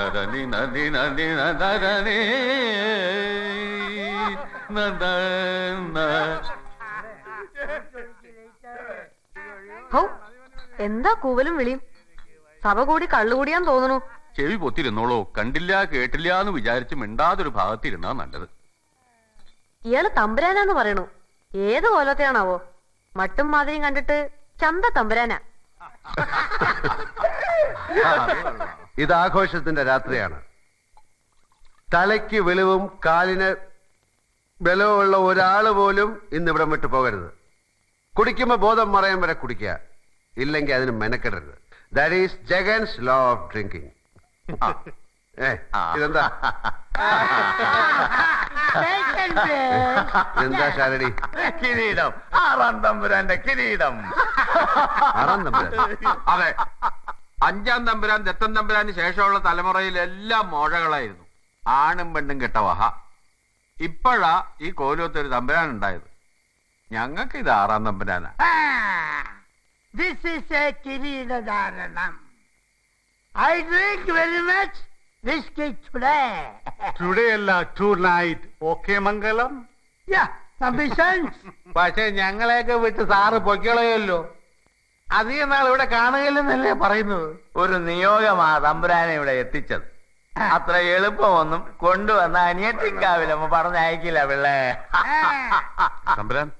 നദനി നദി നദി നദരനേ നദ ഹൗ എന്താ കൂവലും വിളിയും? സഭ കൂടി കള്ളുകൂടിയാൻ തോന്നുന്നു. ചെവി പൊത്തിരുന്നോളൂ. കണ്ടില്ല കേട്ടില്ല എന്ന് വിചാരിച്ച് മിണ്ടാതൊരു ഭാഗത്തിരുന്നാ നല്ലത്. ഇയാൾ തമ്പുരാനാന്ന് പറയണു. ഏത് കോലത്തെയാണാവോ? മട്ടും മാതിരിയും കണ്ടിട്ട് ചന്ത തമ്പുരാനാ. ഇത് ആഘോഷത്തിന്റെ രാത്രിയാണ്. തലയ്ക്ക് വെളിവും കാലിന് ബലവുമുള്ള ഒരാൾ പോലും ഇന്ന് ഇവിടെ വിട്ടു പോകരുത്. കുടിക്കുമ്പോൾ ബോധം മറയാൻ വരെ കുടിക്കുക. ഇല്ലെങ്കിൽ അതിന് മെനക്കെടരുത്. That is Jagan's law of drinking ഇതെന്താ? എന്താ ശാരടി കിരീടം. ആറാം തമ്പുരാന്റെ കിരീടം. ആറാം തമ്പുരാൻ അതെ. അഞ്ചാം തമ്പുരാൻ ദത്തൻ തമ്പുരാന് ശേഷമുള്ള തലമുറയിൽ എല്ലാം മോഴകളായിരുന്നു ആണും പെണ്ണും കെട്ട വഹ. ഇപ്പോഴാ ഈ കോലൂത്തൊരു തമ്പുരാൻ ഉണ്ടായത് ഞങ്ങൾക്ക് ഇത് ആറാം തമ്പുരാനാ. This is a. I drink very much whiskey today. അല്ല Okay മംഗലം? Yeah, ambitions. പക്ഷെ ഞങ്ങളെയൊക്കെ വിട്ട് സാറ് പൊയ്ക്കളയല്ലോ. അധികം നാൾ ഇവിടെ കാണുകയില്ലെന്നല്ലേ പറയുന്നത്? ഒരു നിയോഗമാ തമ്പുരാനെ ഇവിടെ എത്തിച്ചത്. അത്ര എളുപ്പമൊന്നും കൊണ്ടുവന്ന അനിയറ്റിക്കാവില്ല പറഞ്ഞയക്കില്ല പിള്ളേ. തമ്പുരാൻ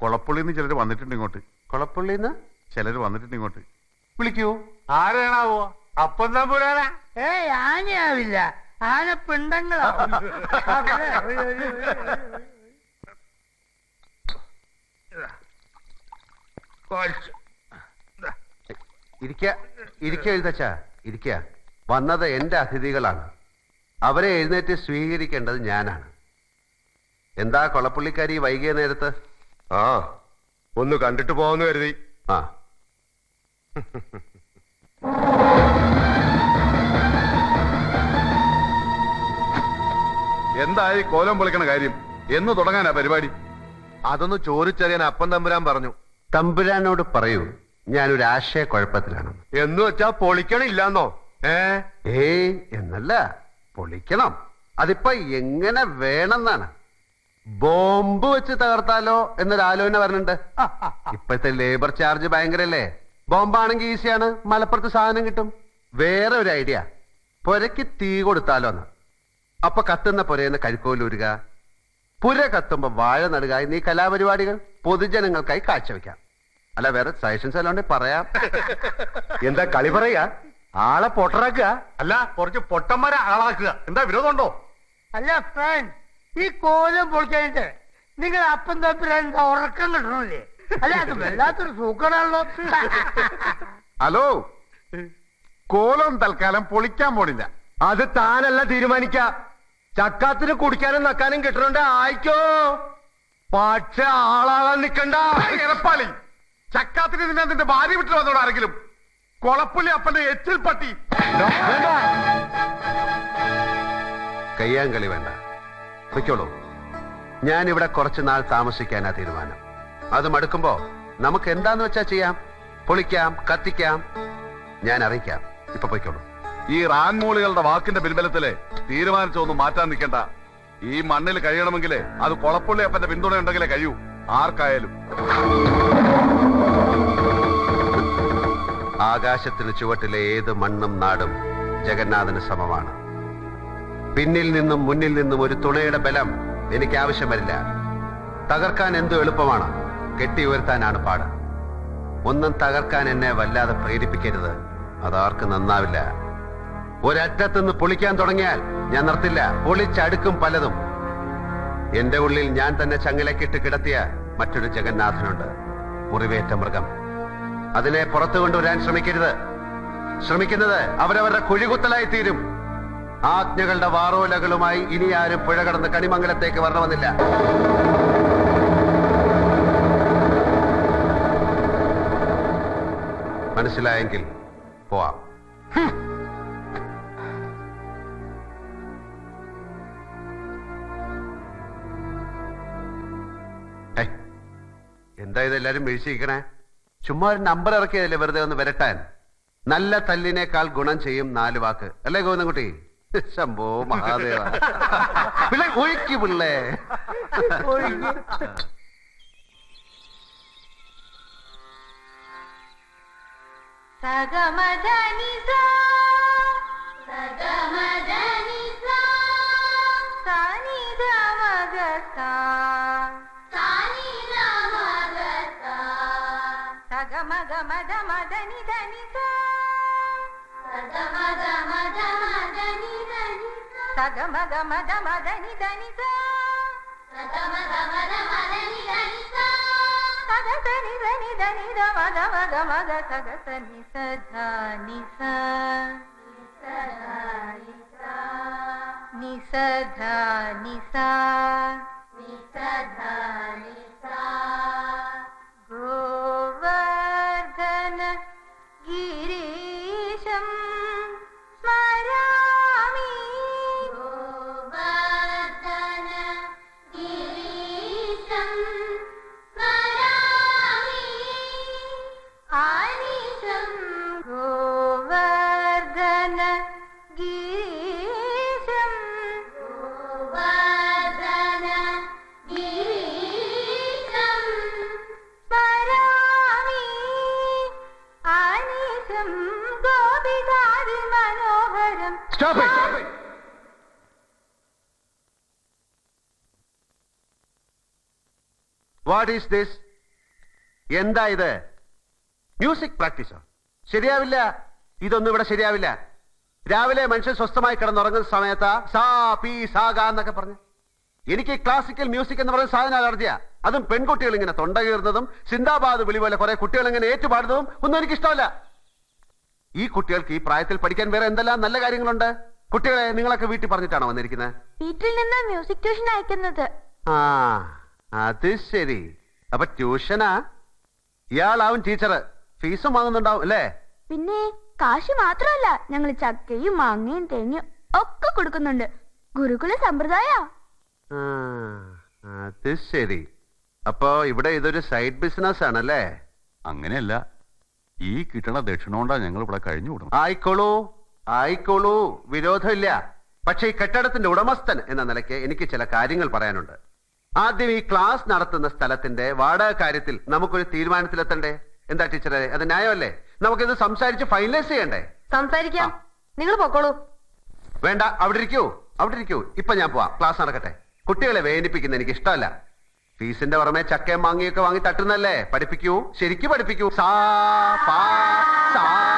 കൊളപ്പുള്ളിന്ന് ചിലര് വന്നിട്ടുണ്ട് ഇങ്ങോട്ട്. കൊളപ്പുള്ളിന്ന്? ചിലര് വന്നിട്ടുണ്ട് ഇങ്ങോട്ട്. വിളിക്കൂ. ആരാണാവോ? അപ്പം തമ്പുരാനാ? ഏയ് ആനയാവില്ല. ആന പിണ്ടങ്ങളാ ഇരിക്ക ഇരിക്ക എഴുതച്ച ഇരിക്ക. വന്നത് എന്റെ അതിഥികളാണ്. അവരെ എഴുന്നേറ്റ് സ്വീകരിക്കേണ്ടത് ഞാനാണ്. എന്താ കൊളപ്പുള്ളിക്കാരി വൈകിയ നേരത്ത്? ആ ഒന്ന് കണ്ടിട്ട് പോവാന്ന് കരുതി. ആ. എന്തായി കോലം പൊളിക്കണ കാര്യം? എന്ന് തുടങ്ങാനാ പരിപാടി? അതൊന്ന് ചോദിച്ചറിയാൻ അപ്പൻ തമ്പുരാൻ പറഞ്ഞു. തമ്പുരാനോട് പറയൂ. ഞാനൊരു ആശയക്കുഴപ്പത്തിലാണ് എന്ന് വെച്ചാ പൊളിക്കണില്ലെന്നോ? ഏ? ഏയ് എന്നല്ല. പൊളിക്കണം. അതിപ്പോ എങ്ങനെ വേണമെന്നാണ്. ബോംബ് വെച്ച് തകർത്താലോ എന്നൊരു ആലോചന പറഞ്ഞിട്ടുണ്ട് ഇപ്പോഴത്തെ ലേബർ ചാർജ് ഭയങ്കരല്ലേ? ബോംബാണെങ്കിൽ ഈസിയാണ്. മലപ്പുറത്ത് സാധനം കിട്ടും. വേറെ ഒരു ഐഡിയ. പുരയ്ക്ക് തീ കൊടുത്താലോ എന്ന് അപ്പൊ കത്തുന്ന പുരയെന്ന് കരിക്കോലൂരുക പുര കത്തുമ്പോ വാഴ നടുക എന്നീ കലാപരിപാടികൾ പൊതുജനങ്ങൾക്കായി കാഴ്ചവെക്കാം. അല്ല വേറെ സജഷൻസ് അല്ലാണ്ട് പറയാം. എന്താ കളി പറയാ? ആളെ പൊട്ടറാക്കുക? അല്ല കുറച്ച് പൊട്ടന്മാരെ ആളാക്കുക. എന്താ വിരോധമുണ്ടോ? അല്ല ഫ്രണ്ട് ഈ കോലം പൊളിക്കാനിട്ട് നിങ്ങൾ അപ്പം തപ്പിരാൻ ഉറക്കം കിട്ടണില്ലേ? അല്ല അത് വല്ലാത്തൊരു സൂക്കടാണല്ലോ. ഹലോ കോലം തൽക്കാലം പൊളിക്കാൻ പോണില്ല. അത് താനല്ല തീരുമാനിക്ക. ചക്കാത്തിന് കുടിക്കാനും നക്കാനും കിട്ടണുണ്ട് ആയിക്കോ. പക്ഷെ ആളാകാൻ നിക്കണ്ട. ഇറപ്പാളി ചക്കാത്തിന് നിന്നെ നിന്റെ ഭാര്യ വിട്ടു വന്നോട് ആരെങ്കിലും. കൊളപ്പുള്ളി അപ്പന്റെ എച്ചിൽ പട്ടി. വേണ്ട. കയ്യാങ്കളി വേണ്ട. പൊയ്ക്കോളൂ. ഞാൻ ഇവിടെ കുറച്ചു നാൾ താമസിക്കാനാ തീരുമാനം. അത് മടുക്കുമ്പോ നമുക്ക് എന്താന്ന് വെച്ചാ ചെയ്യാം? പൊളിക്കാം കത്തിക്കാം. ഞാൻ അറിയിക്കാം. ഇപ്പൊ പൊയ്ക്കോളൂ. ഈ റാൻമൂളികളുടെ വാക്കിന്റെ പിൻബലത്തിൽ തീരുമാനിച്ചൊന്നും മാറ്റാൻ നിൽക്കണ്ട. ഈ മണ്ണിൽ കഴിയണമെങ്കിലേ അത് കൊളപ്പുള്ളി അപ്പന്റെ പിന്തുണ ഉണ്ടെങ്കിലേ കഴിയൂ. ആർക്കായാലും. ആകാശത്തിന് ചുവട്ടിലെ ഏത് മണ്ണും നാടും ജഗന്നാഥന് സമമാണ്. പിന്നിൽ നിന്നും മുന്നിൽ നിന്നും ഒരു തുണയുടെ ബലം എനിക്ക് ആവശ്യം വരില്ല. തകർക്കാൻ എന്തോ എളുപ്പമാണ്? കെട്ടി ഉയർത്താനാണ് പാട്. ഒന്നും തകർക്കാൻ എന്നെ വല്ലാതെ പ്രേരിപ്പിക്കരുത്. അതാർക്ക് നന്നാവില്ല. ഒരറ്റത്തുനിന്ന് പൊളിക്കാൻ തുടങ്ങിയാൽ ഞാൻ നിർത്തില്ല. പൊളിച്ചടുക്കും പലതും. എന്റെ ഉള്ളിൽ ഞാൻ തന്നെ ചങ്ങലക്കിട്ട് കിടത്തിയ മറ്റൊരു ജഗന്നാഥനുണ്ട്. മുറിവേറ്റ മൃഗം. അതിനെ പുറത്തു കൊണ്ടുവരാൻ ശ്രമിക്കരുത്. ശ്രമിക്കുന്നത് അവരവരുടെ കുഴികുത്തലായി തീരും. ആജ്ഞകളുടെ വാറോലകളുമായി ഇനി ആരും പുഴ കടന്ന് കണിമംഗലത്തേക്ക് വരണമെന്നില്ല. മനസ്സിലായെങ്കിൽ പോവാം. എന്താ ഇതെല്ലാരും വീഴ്ചയിക്കണേ ചുമ്മാ ഒരു നമ്പർ ഇറക്കിയതല്ലേ വെറുതെ ഒന്ന് വരട്ടാൻ? നല്ല തല്ലിനേക്കാൾ ഗുണം ചെയ്യും നാല് വാക്ക്. അല്ലേ ഗോവിന്ദൻകുട്ടി? ശംഭോ മഹാദേവ. പിള്ളേ ഒഴുക്കി പിള്ളേ. സഗമദനിസ സഗമദനിസ గగ మగ మద మదని ధనిత సగ మగ మద మదని ధనిత సగ సని సని ధని ద మగ మగ మగ సగ సని సధాని స నిసధాని വാട്ട് ഈസ് ദിസ് എന്താ ഇത്? മ്യൂസിക് പ്രാക്ടീസോ ശരിയാവില്ല? ഇതൊന്നും ഇവിടെ ശരിയാവില്ല. രാവിലെ മനുഷ്യൻ സ്വസ്ഥമായി കിടന്നുറങ്ങുന്ന സമയത്ത് സാ പി സാ ഗ എന്നൊക്കെ പറഞ്ഞു. എനിക്ക് ക്ലാസിക്കൽ മ്യൂസിക് എന്ന് പറയുന്ന സാധനം അലർജിയ. അതും പെൺകുട്ടികൾ ഇങ്ങനെ തൊണ്ട കീറുന്നതും സിന്ദാബാദ് വിളി പോലെ കുറെ കുട്ടികൾ ഇങ്ങനെ ഏറ്റുപാടുന്നതും ഒന്നും എനിക്ക് ഇഷ്ടമല്ല ഈ കുട്ടികൾക്ക് ഈ പ്രായത്തിൽ പഠിക്കാൻ വേറെ എന്തെല്ലാം നല്ല കാര്യങ്ങളുണ്ട്? കുട്ടികളെ നിങ്ങളൊക്കെ വീട്ടിൽ പറഞ്ഞിട്ടാണോ വന്നിരിക്കുന്നത്? വീട്ടിൽ നിന്ന് മ്യൂസിക് ട്യൂഷൻ അയക്കുന്നത്. ആ. അത് ശരി. അപ്പൊ ട്യൂഷനാ? ഇയാളാവും ടീച്ചർ ഫീസും വാങ്ങുന്നുണ്ടാവും അല്ലേ? പിന്നെ കാശ് മാത്രമല്ല ഞങ്ങൾ ചക്കയും മാങ്ങയും തേങ്ങയും ഒക്കെ കൊടുക്കുന്നുണ്ട്. ഗുരുകുല സമ്പ്രദായ. ആ, അത് ശരി. അപ്പോ ഇവിടെ ഇതൊരു സൈഡ് ബിസിനസ് ആണല്ലേ? അങ്ങനെയല്ല. ഈ കിട്ടണ ദക്ഷിണോണ്ടാ ഞങ്ങൾ ഇവിടെ കഴിഞ്ഞു വിടണം ആയിക്കോളൂ ആയിക്കോളൂ. വിരോധമില്ല. പക്ഷേ ഈ കെട്ടിടത്തിന്റെ ഉടമസ്ഥൻ എന്ന നിലയ്ക്ക് എനിക്ക് ചില കാര്യങ്ങൾ പറയാനുണ്ട്. ആദ്യം ഈ ക്ലാസ് നടത്തുന്ന സ്ഥലത്തിന്റെ വാടക കാര്യത്തിൽ നമുക്കൊരു തീരുമാനത്തിലെത്തണ്ടേ? എന്താ ടീച്ചറെ അത് ന്യായമല്ലേ? നമുക്കിത് സംസാരിച്ച് ഫൈനലൈസ് ചെയ്യണ്ടേ? സംസാരിക്കാം. നിങ്ങൾ പൊക്കോളൂ. വേണ്ട അവിടെ ഇരിക്കൂ അവിടെ ഇരിക്കൂ. ഇപ്പൊ ഞാൻ പോവാ ക്ലാസ് നടക്കട്ടെ. കുട്ടികളെ വേദനിപ്പിക്കുന്ന എനിക്ക് ഇഷ്ടമല്ല. ഫീസിന്റെ പുറമെ ചക്കയും മാങ്ങിയൊക്കെ വാങ്ങി തട്ടുന്നല്ലേ? പഠിപ്പിക്കൂ ശരിക്കും പഠിപ്പിക്കൂ. സാ പാ സാ സാ.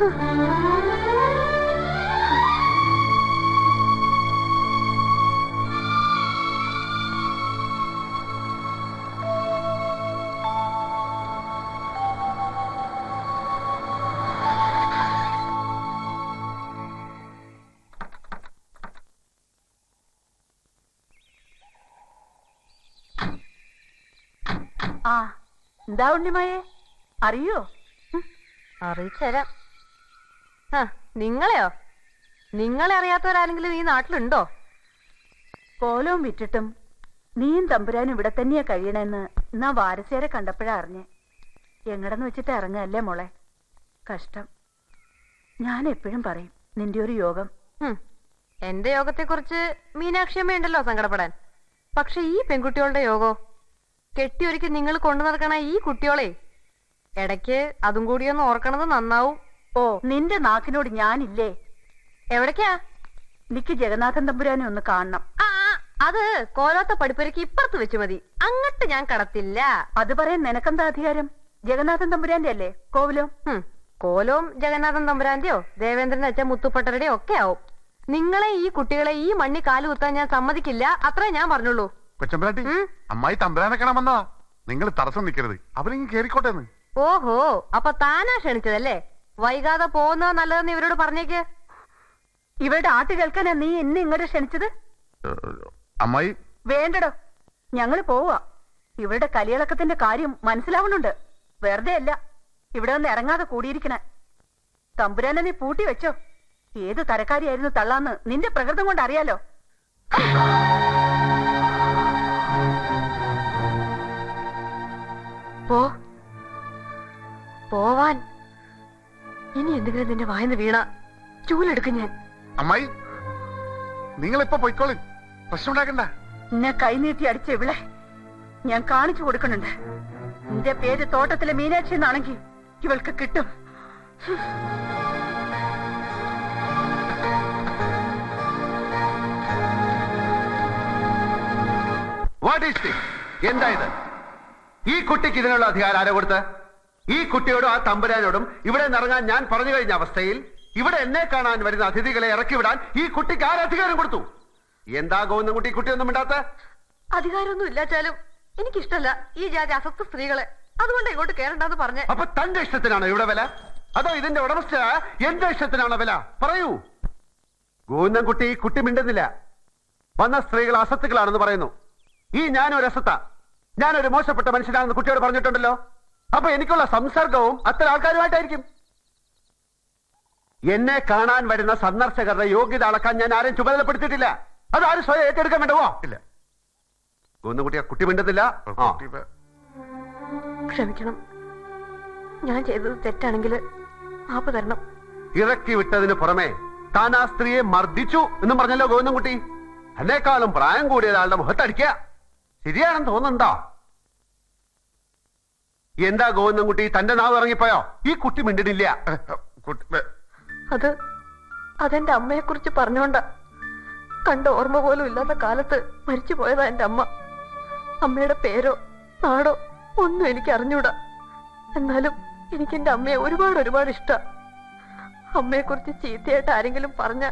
ആ എന്താ ഉണ്ണിമയെ? അറിയോ? അറിയിച്ചുതരാം. ആ നിങ്ങളെയോ? നിങ്ങളെ അറിയാത്തവരാരെങ്കിലും ഈ നാട്ടിലുണ്ടോ? കോലവും വിറ്റിട്ടും നീയും തമ്പുരാനും ഇവിടെ തന്നെയാ കഴിയണെന്ന് നാ വാരസേരെ കണ്ടപ്പോഴാ അറിഞ്ഞേ. എങ്ങടെന്ന് വെച്ചിട്ട് ഇറങ്ങല്ലേ മോളെ? കഷ്ടം. ഞാൻ എപ്പോഴും പറയും നിന്റെ ഒരു യോഗം. എന്റെ യോഗത്തെക്കുറിച്ച് മീനാക്ഷിയമ്മയുണ്ടല്ലോ സങ്കടപ്പെടാൻ. പക്ഷെ ഈ പെൺകുട്ടികളുടെ യോഗോ? കെട്ടിയൊരുക്കി നിങ്ങൾ കൊണ്ടു നടക്കണ ഈ കുട്ടിയോളെ ഇടയ്ക്ക് അതും കൂടി ഒന്ന് ഓർക്കണത് നന്നാവും. ഓ നിന്റെ നാക്കിനോട് ഞാനില്ലേ? എവിടേക്കാ? നിക്ക് ജഗന്നാഥൻ തമ്പുരാനെ ഒന്ന് കാണണം. ആ അത് കോലോത്ത പടിപ്പുരക്ക് ഇപ്പുറത്ത് വെച്ച് മതി. അങ്ങട്ട് ഞാൻ കടത്തില്ല. അത് പറയാൻ നിനക്കെന്താ അധികാരം? ജഗന്നാഥൻ തമ്പുരാന്റെ അല്ലേ? കോവിലോ? കോലവും ജഗന്നാഥൻ തമ്പുരാന്റെയോ? ദേവേന്ദ്രൻ അച്ഛൻ മുത്തുപ്പട്ടരുടെയോ ഒക്കെ ആവും. നിങ്ങളെ ഈ കുട്ടികളെ ഈ മണ്ണി കാൽ കുത്താൻ ഞാൻ സമ്മതിക്കില്ല. അത്രേ ഞാൻ പറഞ്ഞുള്ളൂ. കൊച്ചമ്പലാട്ടി അമ്മായി തമ്പരാനെ കാണാൻ വന്നതാ. നിങ്ങൾ തടസ്സം നിൽക്കരുത്. അവരിങ്ങ് കേറിക്കോട്ടെ ഓഹോ അപ്പൊ താനാ ക്ഷണിച്ചതല്ലേ? വൈകാതെ പോകുന്ന നല്ലതെന്ന് ഇവരോട് പറഞ്ഞേക്ക്. ഇവരുടെ ആട്ട് കേൾക്കാനാ നീ എന്നെ ഇങ്ങോട്ട് ക്ഷണിച്ചത്? അമ്മായി. വേണ്ടടോ. ഞങ്ങൾ പോവാ. ഇവരുടെ കലിയിളക്കത്തിന്റെ കാര്യം മനസ്സിലാവുന്നുണ്ട്. വെറുതെ അല്ല. ഇവിടെ ഒന്ന് ഇറങ്ങാതെ കൂടിയിരിക്കണേ. തമ്പുരാനെ നീ പൂട്ടി വെച്ചോ. ഏത് തരക്കാരിയായിരുന്നു തള്ളാന്ന് നിന്റെ പ്രകൃതം കൊണ്ട് അറിയാലോ. പോ. പോവാൻ. ഇനി എന്തെങ്കിലും നിന്റെ വായന്ന് വീണ ചൂലെടുക്കും ഞാൻ. അമ്മായി നിങ്ങളിപ്പോ പൊയ്ക്കോളി. പ്രശ്നം ഉണ്ടാക്കണ്ട. എന്നെ കൈനീട്ടി അടിച്ച ഇവിടെ ഞാൻ കാണിച്ചു കൊടുക്കുന്നുണ്ട്. നിന്റെ പേര് തോട്ടത്തിലെ മീനാക്ഷി എന്നാണെങ്കിൽ ഇവൾക്ക് കിട്ടും. വാട്ട് ഈസ് എന്താ ഇത് ഈ കുട്ടിക്ക് ഇതിനുള്ള അധികാരം ആരെ കൊടുത്ത് ഈ കുട്ടിയോടും ആ തമ്പുരാനോടും ഇവിടെ നിറങ്ങാൻ ഞാൻ പറഞ്ഞു കഴിഞ്ഞ അവസ്ഥയിൽ ഇവിടെ എന്നെ കാണാൻ വരുന്ന അതിഥികളെ ഇറക്കി വിടാൻ ഈ കുട്ടിക്ക് ആരധികാരം അധികാരം കൊടുത്തു? എന്താ ഗോവിന്ദൻ കുട്ടി? ഈ കുട്ടിയൊന്നും മിണ്ടാത്ത? അധികാരമൊന്നും ഇല്ലാച്ചാലും എനിക്കിഷ്ടല്ല ഈ ജാതി അസ്വസ്ഥ സ്ത്രീകളെ. അതുകൊണ്ട് ഇങ്ങോട്ട് കേറണ്ടെന്ന് പറഞ്ഞു. അപ്പൊ തന്റെ ഇഷ്ടത്തിനാണോ ഇവിടെ വില? അതോ ഇതിന്റെ ഉടമസ്ഥ എന്റെ ഇഷ്ടത്തിനാണോ വില? പറയൂ. ഗോവിന്ദൻ കുട്ടി ഈ കുട്ടി മിണ്ടുന്നില്ല. വന്ന സ്ത്രീകൾ അസത്തുക്കളാണെന്ന് പറയുന്നു. ഈ ഞാനൊരു അസത്ത ഞാനൊരു മോശപ്പെട്ട മനുഷ്യനാണെന്ന് കുട്ടിയോട് പറഞ്ഞിട്ടുണ്ടല്ലോ. അപ്പൊ എനിക്കുള്ള സംസർഗവും അത്തരം ആൾക്കാരുമായിട്ടായിരിക്കും. എന്നെ കാണാൻ വരുന്ന സന്ദർശകരുടെ യോഗ്യത അളക്കാൻ ഞാൻ ആരെയും ചുമതലപ്പെടുത്തിയിട്ടില്ല. അത് ആരും സ്വയം ഏറ്റെടുക്കാൻ വേണ്ടവോ? ഇല്ല. ഗോവിന്ദൻ കുട്ടി ആ കുട്ടി മിണ്ടുന്നില്ല ആ ക്ഷമിക്കണം. ഞാൻ ചെയ്തത് തെറ്റാണെങ്കിൽ മാപ്പ് തരണം. ഇറക്കി വിട്ടതിന് പുറമെ താൻ ആ സ്ത്രീയെ മർദ്ദിച്ചു എന്ന് പറഞ്ഞല്ലോ ഗോവിന്ദൻകുട്ടി. എന്നെക്കാളും പ്രായം കൂടിയ ഒരാളുടെ മുഖത്തടിക്കുക. ശരിയാണെന്ന് തോന്നുന്നുണ്ടോ? എന്താ ഗോവിന്ദൻകുട്ടി? തന്റെ നാവ് ഇറങ്ങിപ്പോയോ? ഈ കുട്ടി മിണ്ടിനില്ല അത് അതെന്റെ അമ്മയെ കുറിച്ച് പറഞ്ഞോണ്ട. കണ്ട ഓർമ്മ പോലും ഇല്ലാത്ത കാലത്ത് മരിച്ചു പോയതാ എന്റെ അമ്മ. അമ്മയുടെ പേരോ നാടോ ഒന്നും എനിക്ക് അറിഞ്ഞൂടാ. എന്നാലും എനിക്ക് എന്റെ അമ്മയെ ഒരുപാട് ഒരുപാട് ഇഷ്ട. അമ്മയെ കുറിച്ച് ചീത്തയായിട്ട് ആരെങ്കിലും പറഞ്ഞ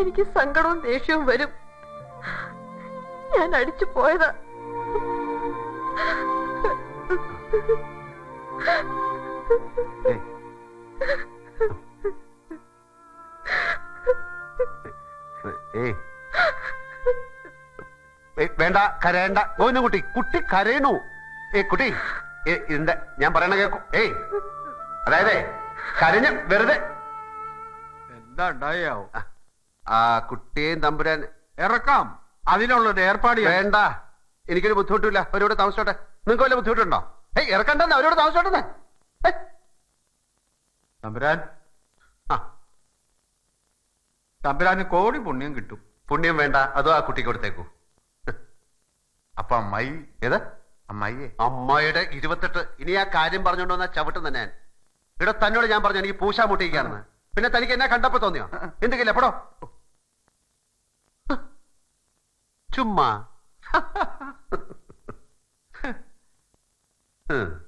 എനിക്ക് സങ്കടവും ദേഷ്യവും വരും. ഞാൻ അടിച്ചു പോയതാ. വേണ്ട കരയണ്ട. ഗോവിന്ദൻകുട്ടി കുട്ടി കരയണു ഏ കുട്ടി ഏ, ഇതിന്റെ ഞാൻ പറയണ കേക്കു. ഏയ് അതായത് കരഞ്ഞ് വെറുതെ. എന്താ ഉണ്ടായാവോ ആ കുട്ടിയെയും തമ്പുരാൻ ഇറക്കാം. അതിനുള്ളൊരു ഏർപ്പാട് വേണ്ട. എനിക്കൊരു ബുദ്ധിമുട്ടില്ല. അവരോട് താമസിച്ചോട്ടെ. നിങ്ങൾക്ക് വല്ല ബുദ്ധിമുട്ടുണ്ടോ? ഇറക്കണ്ടെന്ന് അവരോട് താമസിച്ചോട്ടെ തമ്പുരാൻ. തമ്പുരാന് കോടി പുണ്യം കിട്ടും. പുണ്യം വേണ്ട അതോ ആ കുട്ടിക്ക് കൊടുത്തേക്കൂ. അപ്പൊ അമ്മായി ഏത്? അമ്മായിയെ. അമ്മായിയുടെ ഇരുപത്തെട്ട്. ഇനി ആ കാര്യം പറഞ്ഞോണ്ട് വന്ന ചവിട്ടും തന്നെ ഞാൻ. ഇവിടെ തന്നോട് ഞാൻ പറഞ്ഞു എനിക്ക് പൂശാ മുട്ടിയിരിക്കാന്ന് പിന്നെ തനിക്ക് എന്നെ കണ്ടപ്പോ തോന്നിയോ? എന്തെങ്കിലും എപ്പോഴോ ചുമ്മാ. ഹ്.